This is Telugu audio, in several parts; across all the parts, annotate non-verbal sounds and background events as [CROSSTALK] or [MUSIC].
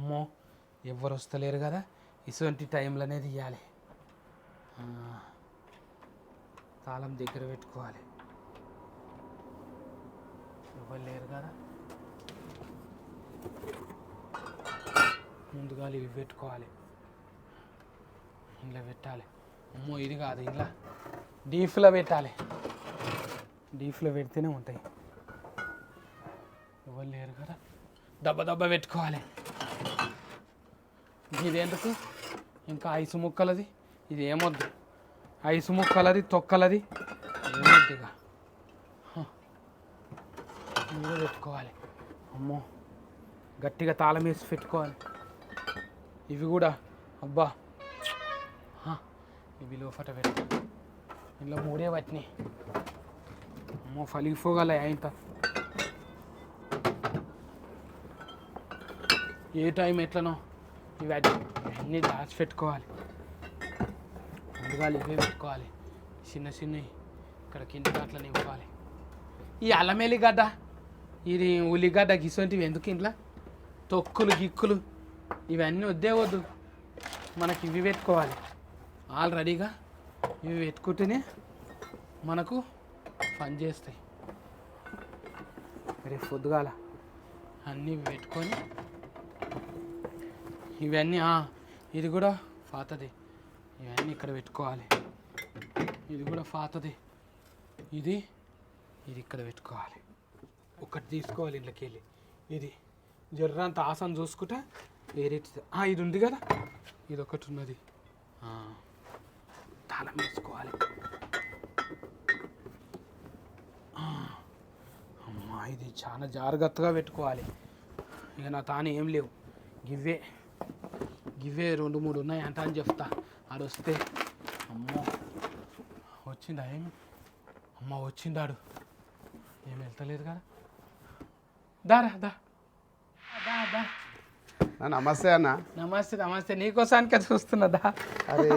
అమ్మో ఎవ్వరు వస్తలేరు కదా? ఇటువంటి టైంలోనే తీయాలి. తాళం దగ్గర పెట్టుకోవాలి. ఎవరు లేరు కదా? ముందుగా ఇవి పెట్టుకోవాలి. ఇంట్లో పెట్టాలి. అమ్మో ఇది కాదు ఇంట్లో. డీఫ్లో పెట్టాలి. డీఫ్లో పెడితేనే ఉంటాయి. ఎవరు లేరు కదా? దెబ్బ దెబ్బ పెట్టుకోవాలి. ఇది ఎందుకు ఇంకా ఐసు ముక్కలది? ఇది ఏమొద్దు. ఐసు ముక్కలది తొక్కలది. ఏమొద్దు ఇక. పెట్టుకోవాలి. అమ్మో. గట్టిగా తాళం వేసి పెట్టుకోవాలి. ఇవి కూడా. అబ్బా. ఇవి లోపట పెట్టు. ఇందులో మూడే పట్టినాయి. అమ్మో ఫలిగిపోగల అయింత. ఏ టైం ఎట్లనో. ఇవి అన్నీ దాచి పెట్టుకోవాలి ముందుగా ఇవే పెట్టుకోవాలి? చిన్న చిన్నవి ఇక్కడ కింద అట్లా ఇవ్వాలి. ఈ అల్లం ఎల్లిగడ్డ ఇది ఉల్లిగడ్డ గిసొంటివి ఎందుకు ఇంట్లో? తొక్కులు గిక్కులు ఇవన్నీ వద్దే వద్దు. మనకి ఇవి పెట్టుకోవాలి. ఆల్రెడీగా ఇవి పెట్టుకుంటేనే మనకు పని చేస్తాయి. రేపు పొద్దుగాల అన్నీ పెట్టుకొని ఇవన్నీ ఇది కూడా పాతది. ఇవన్నీ ఇక్కడ పెట్టుకోవాలి. ఇది కూడా పాతది. ఇది ఇది ఇక్కడ పెట్టుకోవాలి. ఒకటి తీసుకోవాలి ఇంట్లోకి వెళ్ళి ఇది జర్రంత ఆసన చూసుకుంటా వేరే ఇది ఉంది కదా. ఇది ఒకటి ఉన్నది. తాళం వేసుకోవాలి. అమ్మా ఇది చాలా జాగ్రత్తగా పెట్టుకోవాలి. ఇక నా తాను ఏం లేవు. గివ్వే. గివ్వే రెండు మూడు ఉన్నాయి అంట అని చెప్తా. ఆడు వస్తే అమ్మో వచ్చిందా ఏమి? అమ్మ వచ్చిందాడు ఏం వెళ్తలేదు కదా? దారా దా. దా దా. నమస్తే అన్న. నమస్తే నమస్తే. నీకోసానికే చూస్తున్నదా అరే.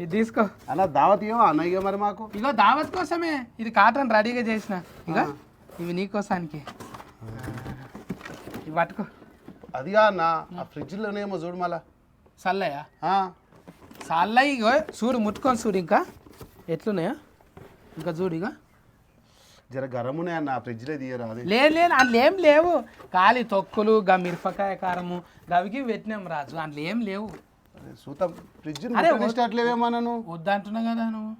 ఇది తీసుకో. అన్న దావత్ ఏమో అన్నయ్య మరి మాకు? ఇగో దావత్ కోసమే. ఇది కాటన్ రెడీగా చేసిన. ఇక ఇవి నీకోసానికి. ఇవి పట్టుకో. అదిగా అన్న ఆ ఫ్రిడ్జ్లోనేమో చూడు మళ్ళా. చల్లయ్య ఇగో చూడు ముట్టుకొని చూడు ఇంకా. ఎట్లున్నాయో? ఇంకా చూడు ఇక జర గరమునే అన్న ఆ ఫ్రిడ్జ్లో తీయరా అది? లేదు లేదు అందులో ఏం లేవు. ఖాళీ తొక్కులు గా మిరపకాయ కారము గవికి పెట్టినాం రాజు అందులో ఏం లేవు. సూతం ఫ్రిడ్జ్ అరే, ఇష్టట్లేవేమో నువ్వు? వద్దంటున్నా కదా నువ్వు.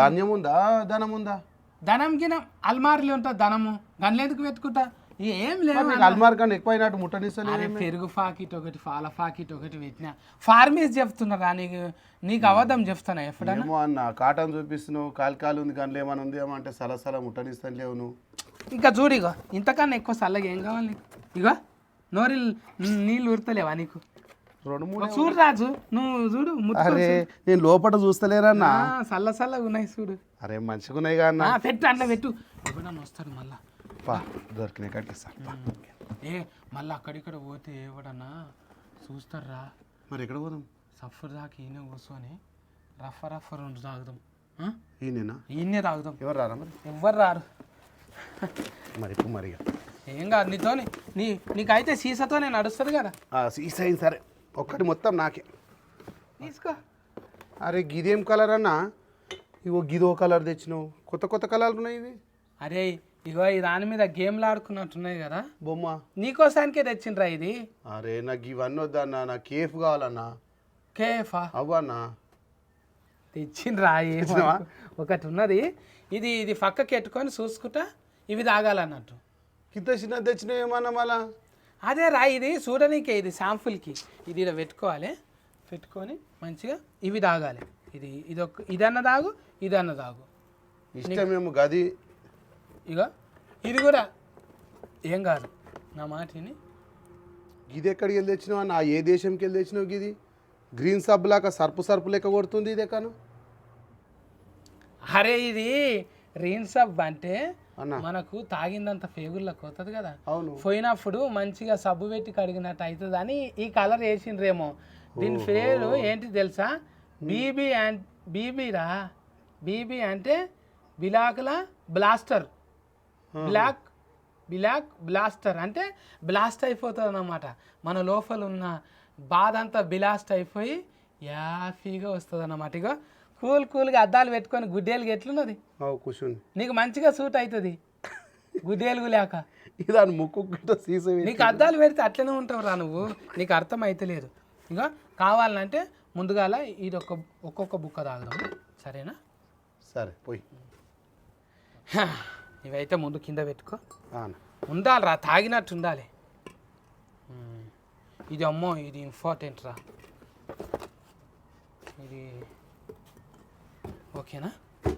ధాన్యం ఉందా ధనం ఉందా ధనం గినం అల్మార్లు ఉంటుంది ధనము. దానిలో ఎందుకు పెట్టుకుంటా ఏం అల్మార్ ఎక్కువైనట్టు ముట్టనిస్తలే అరే పెరుగు ఫాకిట్ ఒకటి పాల ఫాకిట్ ఒకటి పెట్టినా. ఫార్మీస్ చెప్తున్నారా నీకు నీకు అబద్ధం చెప్తానా ఎప్పుడన్నా? అన్న కాటన్ చూపిస్తున్నావు కాలు కాలు ఉంది కానీ ఏమైనా ఉంది అంటే సల సల ముట్టనిస్తాను లేవు నువ్వు. ఇంకా చూడు ఇగో ఇంతకన్నా ఎక్కువ చల్లగా ఏం కావాలి నీకు? ఇగో నోరి నీళ్ళు ఉడతలేవా నీకు? రెండు మూడు చూడు రాజు నువ్వు చూడు అరే నేను లోపల చూస్తలేరన్నా. ఆ, చల్ల చల్లగా ఉన్నాయి చూడు. అరే మంచిగున్నాయి గా అన్న. ఆ, పెట్టు అట్లా పెట్టు. ఎవడన్నా వస్తాడు మళ్ళా? పా దొరికినాయి కట్టిస్తాను పా. ఏ మళ్ళీ అక్కడిక్కడ పోతే ఎవడన్నా చూస్తారా మరి ఎక్కడ పోదాం? సఫర్ దాకా ఈయన కూర్చొని రఫ రఫ రెండు తాగుదాం? ఈయనేనా? ఈయన్నే తాగుదాం. ఎవరు రారా మరి? ఎవ్వరు రారు. మరి ఇప్పుడు మరి ఏం కాదు నీతోని నీ నీకైతే సీసాతోనే నడుస్తుంది కదా. సీసైన్ సరే ఒక్కటి మొత్తం నాకే. తీసుకో. అరే గిదేం కలర్ అన్నా? ఇగో గిదో కలర్ తెచ్చినావు. కొత్త కొత్త కలర్లు ఉన్నాయి ఇవి. అరే ఇగో ఈ దాని మీద గేమ్లు ఆడుకున్నట్టున్నాయి కదా. బొమ్మ. నీకోసానికే తెచ్చిండ్రా ఇది? అరే నాకు ఇవన్నీ వద్దన్నా నాకు కేఫ్ కావాలన్నా. కేఫా? అవ్వన్నా. తెచ్చిండ్రా ఏమో. ఒకటి ఉన్నది. ఇది ఇది పక్కకి ఎట్టుకొని చూసుకుంటా ఇవి తాగాలన్నట్టు. కింద చిన్న తెచ్చినావు ఏమన్నా మళ్ళా? అదే రా ఇది చూడనీకే ఇది శాంపుల్కి. ఇది ఇలా పెట్టుకోవాలి. పెట్టుకొని మంచిగా ఇవి తాగాలి. ఇది ఇది ఒక ఇదన్న తాగు ఇదన్న తాగు. ఇష్టమేమో గది. ఇక ఇది కూడా ఏం కాదు. నా మాటిని. గిది ఎక్కడికి వెళ్ళి తెచ్చినావు అన్న? ఏ దేశంకి వెళ్ళి తెచ్చినావు గిది? గ్రీన్ సబ్ లాగా సర్పు సర్పు లెక్క కొడుతుంది ఇది ఎక్కను అరే ఇది రీన్ సబ్ అంటే మనకు తాగిందంత ఫేగుల్లోకి పోతుంది కదా. అవును. పోయినప్పుడు మంచిగా సబ్బు పెట్టి కడిగినట్టు అవుతుంది అని ఈ కలర్ వేసిండ్రేమో. దీని పేరు ఏంటి తెలుసా? బీబీ అండ్ బీబీరా? బీబీ అంటే బిలాకుల బ్లాస్టర్. Black black blaster. అంటే బ్లాస్ట్ అయిపోతుంది అన్నమాట మన లోపల ఉన్న బాధ అంతా బ్లాస్ట్ అయిపోయి యాఫీగా వస్తుంది అన్నమాట ఇక కూల్ కూల్గా అద్దాలు పెట్టుకొని గుడ్డేలుగా ఎట్లున్నది కూర్చుని నీకు మంచిగా సూట్ అవుతుంది గుడ్డేలుగు లేక దాని ముక్కు సీస నీకు అద్దాలు పెడితే అట్లనే ఉంటావు రా నువ్వు. నీకు అర్థం అయితలేదు ఇక కావాలంటే ముందుగాల ఇది ఒక ఒక్కొక్క బుక్క తాగుదాం. సరేనా? సరే పోయి. ఇవైతే ముందు కింద పెట్టుకో. ఉండాలి రా తాగినట్టు ఉండాలి ఇది అమ్మో ఇది ఇంపార్టెంట్ రా. ఇది ఓకేనా?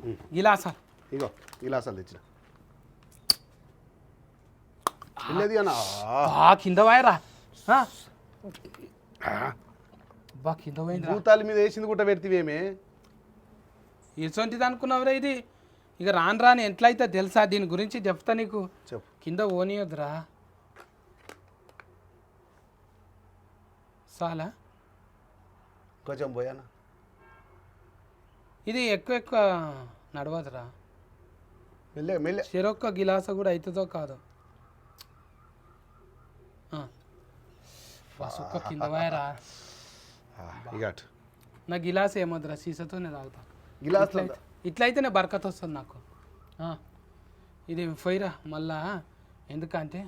ఉమ్. గిలాసా ఇగో గిలాసాలు తెచ్చిన. కింద పోయరా. బా కింద పోయిందిరా. భూతాల మీద వేసింది కూడా పెడితేవేమే ఇటువంటిది అనుకున్నావురా ఇది. ఇక రాను రాని ఎట్లయితే తెలుసా? దీని గురించి చెప్తా నీకు. చెప్పు. కింద ఓనియొద్దురా. చాలా కొంచెం పోయానా? ఇది ఎక్కువ ఎక్కువ నడవదురా. Mellea mellea. చెరొక్క గిలాస కూడా అవుతుందో కాదో. కింద పోయారా? ఇక నా గిలాస్ ఏమొద్దురా? సీసాతోనే తాగుతా. గిలాస్ ఇట్లయితేనే బరకత్ వస్తుంది నాకు. ఇది పోయిరా మళ్ళా ఎందుకంటే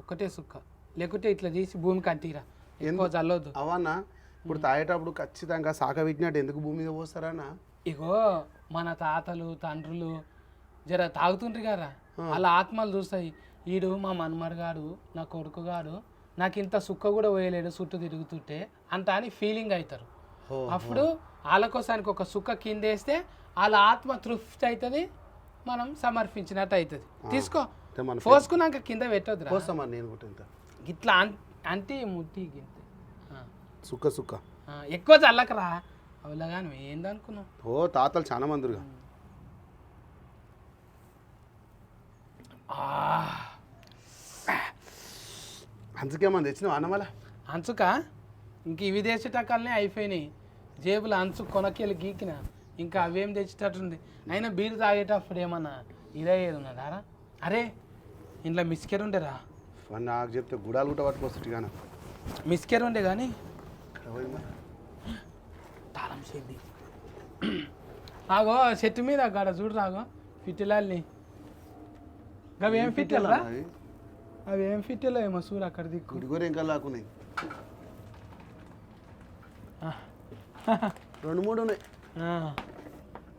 ఒక్కటే సుక్క. లేకుంటే ఇట్లా చేసి భూమికి అంటీరా ఎక్కువ చల్లొద్దు. అవన్నా ఇప్పుడు తాగేటప్పుడు ఖచ్చితంగా సాక విచ్చినట్టు ఎందుకు భూమి మీద పోస్తారన్నా? ఇగో మన తాతలు తండ్రులు జర తాగుతుండ్రు కదా. వాళ్ళ ఆత్మలు చూస్తాయి. ఈడు మా మన్మరగాడు నా కొడుకుగాడు నాకు ఇంత సుక్క కూడా పోయలేడు చుట్టూ తిరుగుతుంటే అంత అని ఫీలింగ్ అవుతారు. అప్పుడు వాళ్ళ కోసానికి ఒక సుక్క కిందేస్తే వాళ్ళ ఆత్మ తృప్తి అవుతుంది మనం సమర్పించినట్టు అవుతుంది తీసుకో. పోసుకున్నాక కింద పెట్టొద్దురా. పోస్తామని నేను కూడా ఇట్లా అం- అంటే ముట్టి గింతే. సుక్క సుక్క. ఎక్కువ చల్లకరా. అవులాగా నువ్వు ఏందనుకున్నావు? ఓ తాతలు చాలా మందిరుగా. అందుకే మనం తెచ్చినావు అన్నమల? అంచుక ఇంక ఇవి తెచ్చేటకాలనే అయిపోయినాయి. జేబులు అంచు కొనకెళ్ళి గీకిన. ఇంకా అవేం తెచ్చేటట్టుంది? అయినా బీరు తాగేటప్పుడు ఏమన్నా ఇదే ఏది ఉన్నదారా అరే ఇంట్లో మిస్కెర్ ఉండేరా నాకు చెప్తే గుడాలు గుట్ట పట్టుకొస్తుంది కానీ మిస్కెర్ ఉండే కానీ. తాళం చేద్ది ఆగో చెట్టు మీద గాడ చూడు రాగో. ఫిట్టిలాల్ని. అవి ఏం ఫిట్టెలరా? అవి? ఏం ఫిట్టెలో ఏమో చూడు అక్కడ దిక్కు. గుడి కూడా ఇంకా లాక్కున్నాయి రెండు మూడు ఉన్నాయి.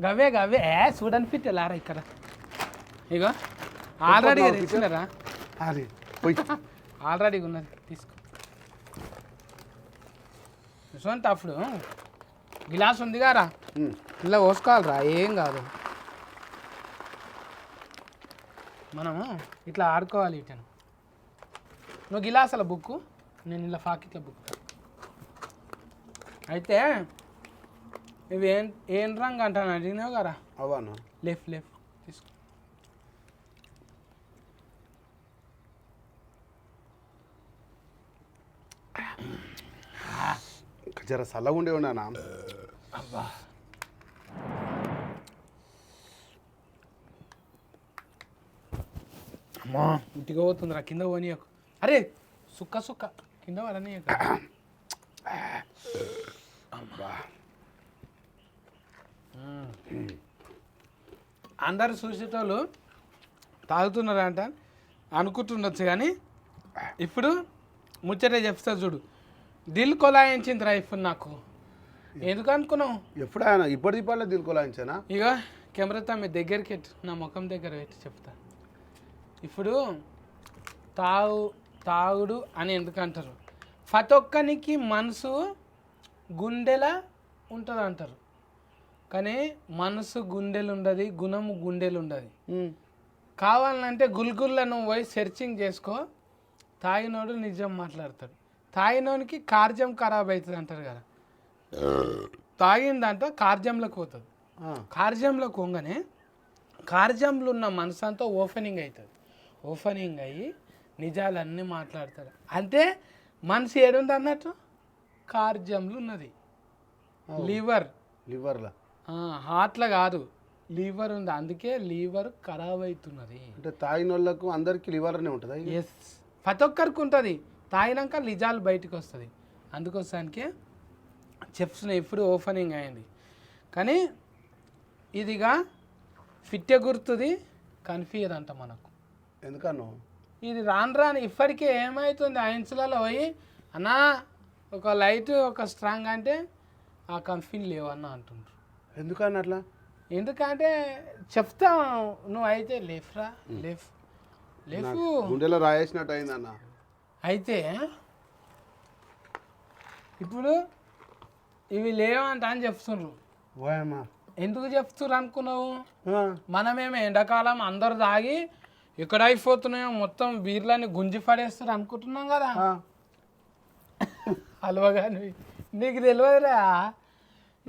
గవే గవే ఏ చూడని ఫిట్టెలారా ఇక్కడ. ఇగో ఆల్రెడీ తెచ్చినారా? అరే పోయి. [LAUGHS] ఆల్రెడీ ఉన్నది తీసుకో. చూడండి అప్పుడు గిలాస్ ఉంది కారా. ఇలా పోసుకోవాలిరా ఏం కాదు. మనము ఇట్లా ఆడుకోవాలి ఇటను నువ్వు గిలాసాల బుక్ నేను ఇలా ఫాకిట్ల బుక్ అయితే ఇవి ఏం ఏం రంగు అంటాను? అడిగినావు కదా? అవ్వను లెఫ్ట్ లెఫ్ట్. తీసుకో. ఇంకా జర చల్లగా ఉండే ఉన్నానా అబ్బా. అమ్మా. ఇంటికి పోతుందిరా కింద పోనీయకు. అరే సుక్క సుక్క. కింద పడనీయక. అందరు చూసేటోళ్ళు తాగుతున్నారంట అనుకుంటుండొచ్చు కానీ ఇప్పుడు ముచ్చటే చెప్తా చూడు. దిల్ కొలాయించింది రైఫ్ నాకు. ఎందుకు అనుకున్నావు? ఎప్పుడు ఆయన? ఇప్పటి దీపాల్లో దీనికోలాయించానా ఇక కెమెరాతో మీ దగ్గరికి ఎట్టు నా ముఖం దగ్గర పెట్టి చెప్తా. ఇప్పుడు తాగు తాగుడు అని ఎందుకు అంటారు? ప్రతి మనసు గుండెల ఉంటుంది అంటారు కానీ మనసు గుండెలు ఉండదు గుణము గుండెలు ఉండదు కావాలంటే గుల్గుల్లా నువ్వు పోయి సెర్చింగ్ చేసుకో. తాగినోడు నిజం మాట్లాడతాడు. తాగినోనికి కార్జం ఖరాబ్ అవుతుంది అంటారు కదా. తాగిందంట కార్జంలోకి పోతుంది. ఆ, కార్జంలో కొంగనే కార్జంలో ఉన్న మనసు అంతా ఓపెనింగ్ అవుతుంది ఓపెనింగ్ అయ్యి నిజాలన్నీ మాట్లాడతారు. అంటే మనసు ఏడుంది అన్నట్టు? కార్జంలో ఉన్నది లివర్. లివర్లా? హార్ట్లో కాదు. లీవర్ ఉంది. అందుకే లీవర్ ఖరాబ్ అవుతున్నది. అంటే తాగిన వాళ్ళకు అందరికి లివర్నే ఉంటుందా ఇది? ఎస్ ప్రతి ఒక్కరికి ఉంటుంది. తాగినాక లిజాలు బయటకు వస్తుంది. అందుకోసానికే చెప్స్ ఎప్పుడు ఓపెనింగ్ అయింది కానీ ఇదిగా ఫిట్టె గుర్తుది కన్ఫ్యూజ్ అంట మనకు. ఎందుకనో? ఇది రాను రాను ఇప్పటికే ఏమవుతుంది ఐన్స్లలో పోయి అన్నా ఒక లైట్ ఒక స్ట్రాంగ్ అంటే ఆ కంపెనీ లేవన్న అంటుండ్రు. ఎందుకని అట్లా ఎందుకంటే చెప్తా నువ్వు అయితే లేఫ్రా లేఫ్ లేఫ్. గుండెలో రాయేసినట్టు అయిందన్న. అయితే ఇప్పుడు ఇవి లేవంట అని ఓయమ్మా. ఎందుకు చెప్తుర్రు అనుకున్నావు? మనమేమో ఎండాకాలం అందరు తాగి ఎక్కడ అయిపోతున్నాయో మొత్తం బీర్లని గుంజి పడేస్తారు అనుకుంటున్నాం కదా. ఆ, హల్వగాని నీకు తెలియదురా.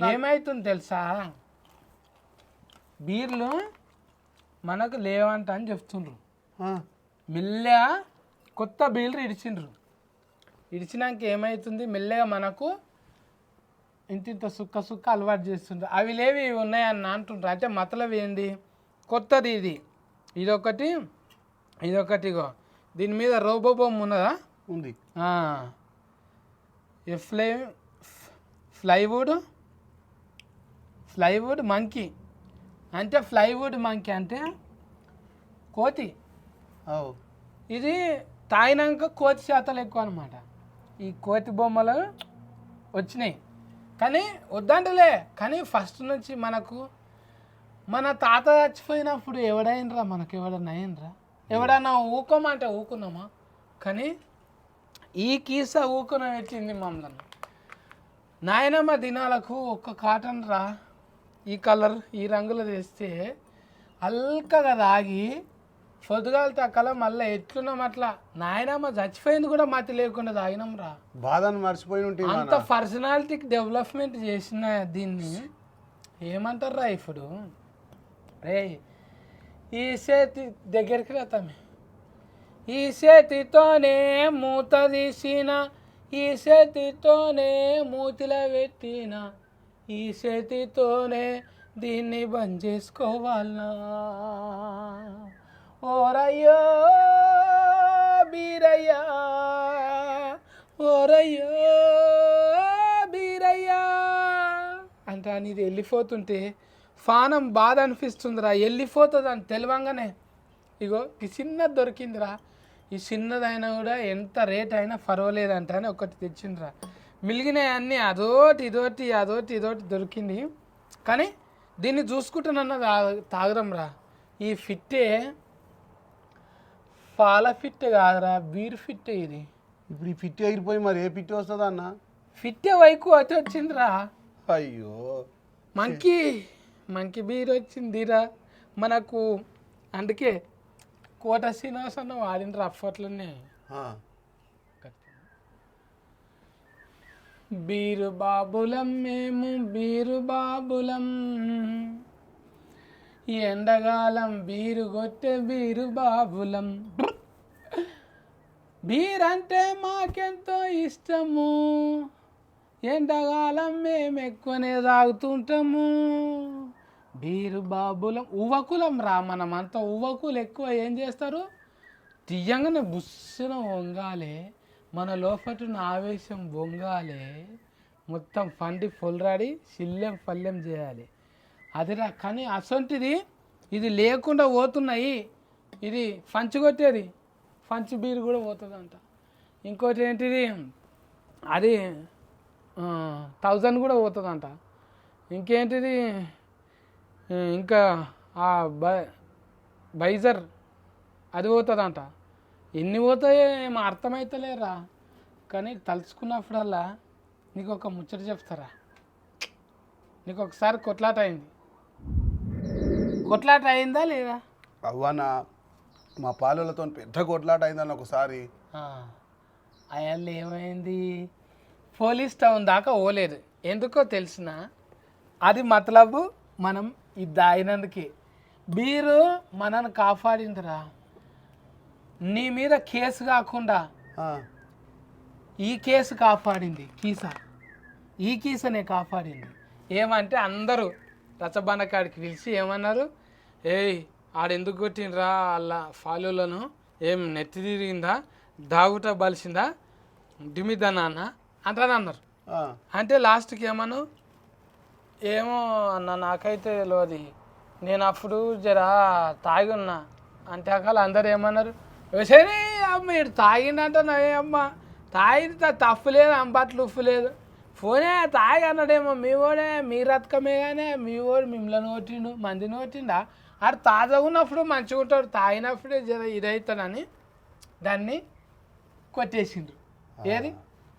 ఏమైతుంది తెలుసా? బీర్లు మనకు లేవంట అని చెప్తుండ్రు. మెల్లగా కొత్త బీర్లు ఇడిచిండ్రు. ఇడిచినాక ఏమవుతుంది మెల్లగా మనకు ఇంత ఇంత సుక్క సుక్క అలవాటు చేస్తుండ్రు. అవి లేవి ఇవి ఉన్నాయని అంటుండ్రు. అంటే మతలవి ఏంది? కొత్తది ఇది. ఇదొకటి ఇదొకటి ఇగో. దీని మీద రోబో బొమ్మ ఉన్నదా? ఉంది. Ply plywood plywood monkey. అంటే ఫ్లైవుడ్ మంకీ అంటే కోతి. ఇది తాగినాక కోతి శాతాలు ఎక్కువ అనమాట ఈ కోతి బొమ్మలు వచ్చినాయి. కానీ వద్దంటలే కానీ ఫస్ట్ నుంచి మనకు మన తాత చచ్చిపోయినప్పుడు ఎవడైనరా మనకు ఎవడన్నా అయినరా ఎవడన్నా ఊకోమంటే ఊకున్నామా? కానీ ఈ కీస ఊకున పెట్టింది మమ్మల్ని? నాయనమ్మ దినాలకు ఒక్క కాటన్ రా ఈ కలర్ ఈ రంగులో తెస్తే అల్కగా తాగి పొద్దుగాల తక్కల మళ్ళీ ఎట్లున్నాం అట్లా? నాయనమ్మ చచ్చిపోయింది కూడా మతి లేకుండా తాగినాం రా బాధను మర్చిపోయి ఉంటే అంత పర్సనాలిటీకి డెవలప్మెంట్ చేసిన దీన్ని ఏమంటారా ఇప్పుడు? రే ఈ చేతి దగ్గరికి రాతామే ఈ చేతితోనే మూత తీసిన ఈ చేతితోనే మూతిలో పెట్టిన. ఈ చేతితోనే దీన్ని బంద్ చేసుకోవాలా? ఓరయ్యో బీరయ్యా ఓరయ్యో బీరయ్యా. అంటే నీది వెళ్ళిపోతుంటే ఫానం బాధ అనిపిస్తుందిరా వెళ్ళిపోతుంది అని తెలియంగానే ఇగో ఈ చిన్నది దొరికిందిరా. ఈ చిన్నదైనా కూడా ఎంత రేట్ అయినా పర్వాలేదంట అని ఒకటి తెచ్చిందిరా మిలిగినాయి అన్నీ అదోటి ఇదోటి అదోటి ఇదోటి దొరికింది. కానీ దీన్ని చూసుకుంటానన్న తాగడం రా. ఈ ఫిట్టే పాల ఫిట్ కాదురా బీర్ ఫిట్ ఇది. ఇప్పుడు ఈ పిట్టి ఎగిరిపోయి మరి ఏ పిట్టి వస్తుంది అన్న? ఫిట్టే వైకు అయితే వచ్చిందిరా. అయ్యో. మంకీ మంకీ బీర్ వచ్చిందిరా. మనకు అందుకే కోట శ్రీనివాస్ అన్న వాడిన అప్పట్లోనే బీరుబాబులం బీరు బాబులం మేము బీరు బాబులం ఈ ఎండగాలం బీరు కొట్టే బీరు బాబులం బీర్ అంటే మాకెంతో ఇష్టము. ఎండగాలం మేము ఎక్కువనే తాగుతుంటాము. బీరు బాబులం ఉవ్వకులం రా మనం అంత ఉవ్వకులు ఎక్కువ ఏం చేస్తారు? తీయంగానే బుస్సున వంగాలే. మన లోపటున్న ఆవేశం వంగాలి మొత్తం పండి పొలరాడి శిల్యం పల్లెం చేయాలి. అదిరా కానీ అసొంటిది ఇది లేకుండా పోతున్నాయి. ఇది పంచి కొట్టేది పంచి బీరు కూడా పోతుందంట. ఇంకోటి ఏంటిది? అది థౌజండ్ కూడా పోతుందంట. ఇంకేంటిది? ఇంకా ఆ బై బైజర్ అది పోతుందంట. ఎన్ని పోతాయో ఏమో అర్థమవుతలేరా కానీ తలుచుకున్నప్పుడల్లా నీకు ఒక ముచ్చట చెప్తారా? నీకు ఒకసారి కొట్లాట అయింది కొట్లాట అయిందా లేదా అవ్వనా మా పాలలతో పెద్ద కొట్లాట అయిందన్న ఒకసారి అయ్యాళ్ళు ఏమైంది? పోలీస్ టౌన్ దాకా పోలేదు. ఎందుకో తెలిసిన అది మతలబు మనం ఇది దాగినందుకే. బీరు మనల్ని కాపాడిందిరా. నీ మీద కేసు కాకుండా ఈ కేసు కాపాడింది కీస. ఈ కీసనే కాపాడింది. ఏమంటే అందరూ రచ్చబండ కాడికి పిలిచి ఏమన్నారు? ఏయ్ ఆడెందుకు కొట్టిండ్రా అలా ఫాలోలను? ఏం నెత్తి తిరిగిందా? దాగుట బలిసిందా? డిమిద్దా నాన్న? అంటానన్నారు ఆ, అంటే లాస్ట్కి ఏమను? ఏమో అన్న నాకైతే తెలియదు నేను అప్పుడు జర తాగి ఉన్నా. అంటే అక్కడ అందరు ఏమన్నారు? సరే అమ్మ ఇటు తాగిండంట అమ్మ తాగింది తప్పు లేదు అంబట్లు ఉప్పు లేదు ఫోనే తాగి అన్నాడేమో మీ ఓడే మీ రతకమే కానీ మీ ఓడు మిమ్మల్ని కొట్టిండు మందిని కొట్టిండా? ఆడు తాజాగా ఉన్నప్పుడు మంచిగా ఉంటాడు తాగినప్పుడే జర ఇదవుతాడని దాన్ని కొట్టేసిండ్రు. ఏది?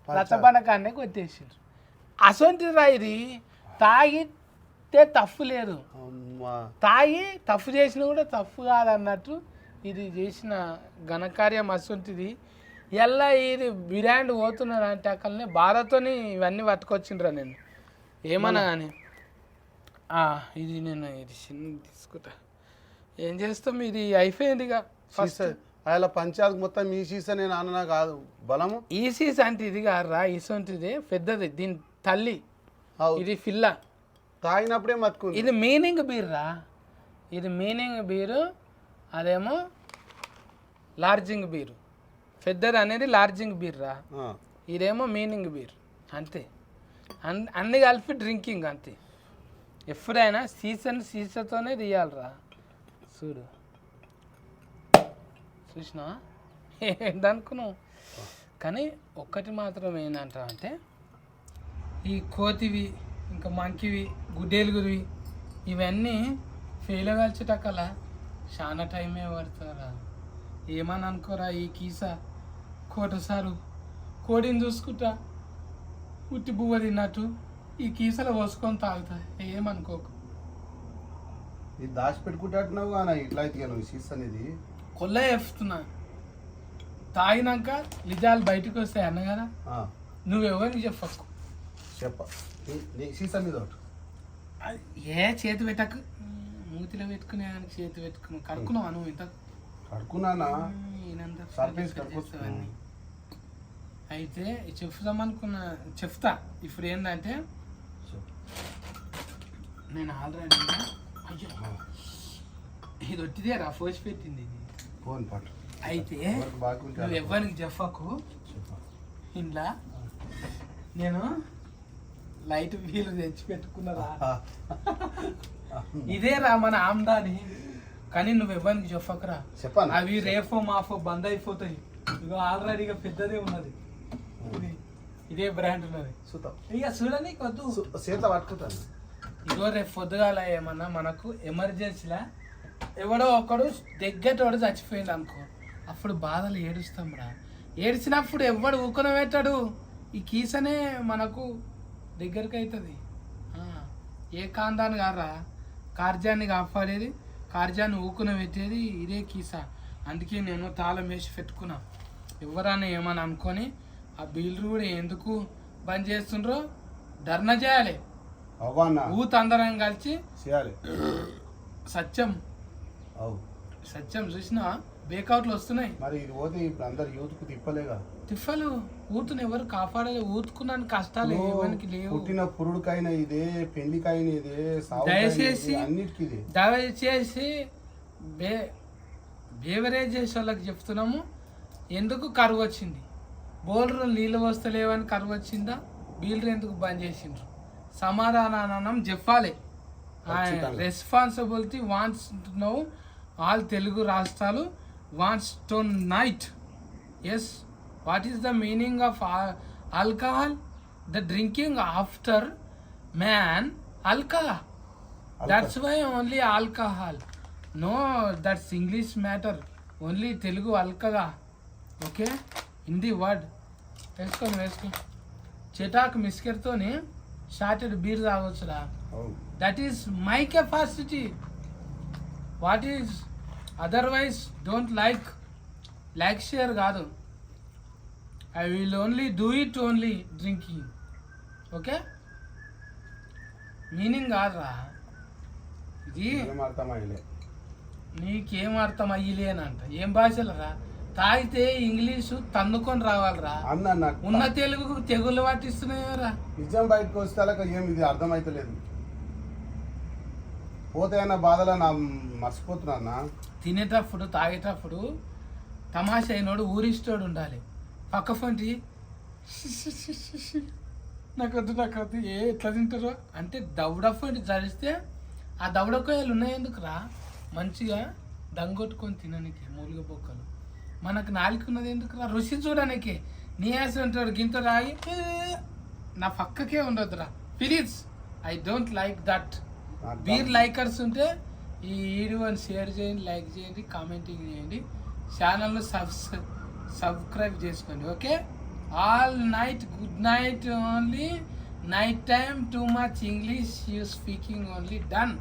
రచ్చబండకాన్నే కొట్టేసిండ్రు. అసొంటి ఇది? తాగితే తప్పు లేదు తాగి తప్పు చేసినా కూడా తప్పు కాదన్నట్టు ఇది చేసిన ఘనకార్యం అసొంటిది ఎల్లా ఇది బిర్యానీ పోతున్నారు అంటే అక్కడనే బాధతోని ఇవన్నీ పట్టుకొచ్చిండ్రా నేను. ఏమన్నా కానీ. ఇది నేను ఇది చిన్న తీసుకుంటా. ఏం చేస్తాం? ఇది అయిపోయింది ఇక ఫస్ట్ సీసా అలా పంచాయత్ మొత్తం మీ సీసా నేను అన్న కాదు. బలము? ఈసీస్ అంటే ఇది కాదురా ఇసొంటిది పెద్దది దీని తల్లి. ఇది ఫిల్ల తాగినప్పుడే మతుకుంది ఇది మీనింగ్ బీర్ రా ఇది మీనింగ్ బీరు అదేమో లార్జింగ్ బీరు. పెద్దది అనేది లార్జింగ్ బీర్ రా ఇదేమో మీనింగ్ బీర్. అంతే. అన్ అన్ని కలిపి డ్రింకింగ్ అంతే. ఎప్పుడైనా సీసన్ సీసతోనే తీయాలిరా. చూడు. చూసినా ఏంటనుకున్నావు కానీ ఒక్కటి మాత్రం ఏంటంటా అంటే ఈ కోతివి ఇంకా మంకివి గుడ్డేలుగురివి ఇవన్నీ ఫెయిల్ కలిసేటక్కల చాలా టైమే పడుతుందిరా ఏమని అనుకోరా ఈ కీసా? కోటసారు కోడిని చూసుకుంటా ఉట్టి బువ్వ తిన్నట్టు ఈ కీసలో పోసుకొని తాగుతా. ఏమనుకోకు? ఇది దాచి పెట్టుకుంటున్నావు కానీ ఇట్లా అయితే నువ్వు సీసా అనేది. కొల్ల చెప్తున్నా. తాగినాక నిజాలు బయటకు వస్తాయి అన్నగారా ఆ, నువ్వెవరికి చెప్పకు. చెప్ప. నీ- సీసా మీద ఒకటి. ఏ చేతి పెట్టకు. మూతిలో పెట్టుకునే దానికి చేతి పెట్టుకున్నావు కడుక్కున్నావు నువ్వు ఇంత కడుక్కున్నానా ఈయనంతా కడుక్కొచ్చు. చేస్తావన్నీ. అయితే ఇది చెప్తామనుకున్నా చెప్తా ఇప్పుడు ఏంటంటే. నేను ఆల్రెడీ అయ్యో ఇది ఒట్టిదే రా ఫోర్స్ పెట్టింది ఇది ఫోన్ పట్టు అయితే నువ్వు ఎవరికి చెప్పకు చెప్పు. ఇంట్లో నేను లైట్ వీలు తెచ్చి పెట్టుకున్నదా ఆ, ఇదే రా మన ఆమ్దాని. కానీ నువ్వు ఎవరికి చెప్పకురా? చెప్పాను అవి రేఫో మాఫో బంద్ అయిపోతాయి. ఇగో ఆల్రెడీగా పెద్దదే ఉన్నది. ఇది ఇదే బ్రాండ్ ఉన్నది. చూద్దాం ఇక చూడని వద్దు సు- చేత పట్టుకుంటాను. ఇగో రేపు పొద్దుగాల ఏమన్నా మనకు ఎమర్జెన్సీలా ఎవడో ఒకడు దగ్గరటోడు చచ్చిపోయింది అనుకో అప్పుడు బాధలు ఏడుస్తాం రా. ఏడ్చినప్పుడు ఎవడు ఊకొని పెట్టాడు. ఈ కీసనే మనకు దగ్గరికి అవుతుంది ఏ కాందాన్ని కారా కార్యాన్ని కాపాడేది కార్యాన్ని ఊకున పెట్టేది ఇదే కీసా. అందుకే నేను తాళం వేసి పెట్టుకున్నా. ఎవరన్నా ఏమని అనుకొని ఆ బిల్లు కూడా ఎందుకు బంద్ చేస్తుండ్రో ధర్నా చేయాలి. ఊత్ అందరం కలిసి చేయాలి. సత్యం. సత్యం చూసినా బేకౌట్లు వస్తున్నాయి. మరి ఇది పోతే ఇప్పుడు అందరు యూత్కు తిప్పలేగా? తిఫలు ఊతుని ఎవరు కాపాడలేదు ఊతుకున్నాను కష్టాలు ఎవరికి లేవు. పుట్టిన పురుడుకైనా ఇదే పెళ్ళికైనా ఇదే దయచేసి ఇదే, అన్నిటికీ ఇదే. దయచేసి బే బేవరేజ్ చేసే వాళ్ళకి చెప్తున్నాము. ఎందుకు కరువు వచ్చింది? బోల్రు నీళ్ళు వస్తలేవని కరువు వచ్చిందా? బీల్రు ఎందుకు బంద్ చేసిండ్రు? సమాధానం చెప్పాలి. Responsibility once no all Telugu రాష్ట్రాలు. Once tonight yes what is the meaning of alcohol the drinking after man alcohol that's why only alcohol no that's English matter only Telugu అల్కగా ఓకే హిందీ వర్డ్ వేసుకొని వేసుకో చెటాక్ మిస్కెర్తోని shorted beer తాగొచ్చురా. That is my capacity what is otherwise don't like like share కాదు. I will only do it only drinking okay meaning కాదురా. ఇది నీకేం అర్థం అయ్యలేనంట ఏం భాషలు రా తాగితే ఇంగ్లీషు తన్నుకొని రావాలిరా. అన్న అన్న ఉన్న తెలుగు తెగులు పట్టిస్తున్నాయరా నిజం బయటకు వస్తే ఏం ఇది అర్థమైతలేదు. పోతాయన్న బాధలో నా మర్చిపోతున్నా అన్న తినేటప్పుడు తాగేటప్పుడు తమాషా అయినోడు ఊరిష్టోడు ఉండాలి. పక్క ఫంటి నాకు వద్దు నాకు వద్దు ఏ ఎట్లా తింటారో? అంటే దవడ ఫంటి చదిస్తే ఆ దవడకాయలు ఉన్నాయందుకురా? మంచిగా దంగొట్టుకొని తిననికి మూలిగ బొక్కలు. మనకు నాలుగు ఉన్నది ఎందుకురా? రుచి చూడడానికి నీ యాస ఉంటాడు గింత రాయి నా పక్కకే ఉండొద్దురా. Please I don't like that beer likers ఉంటే ఈ వీడియోని షేర్ చేయండి లైక్ చేయండి కామెంటింగ్ చేయండి. ఛానల్ను సబ్ సబ్స్క్రైబ్ చేసుకోండి okay? All night good night only night time too much English you speaking only done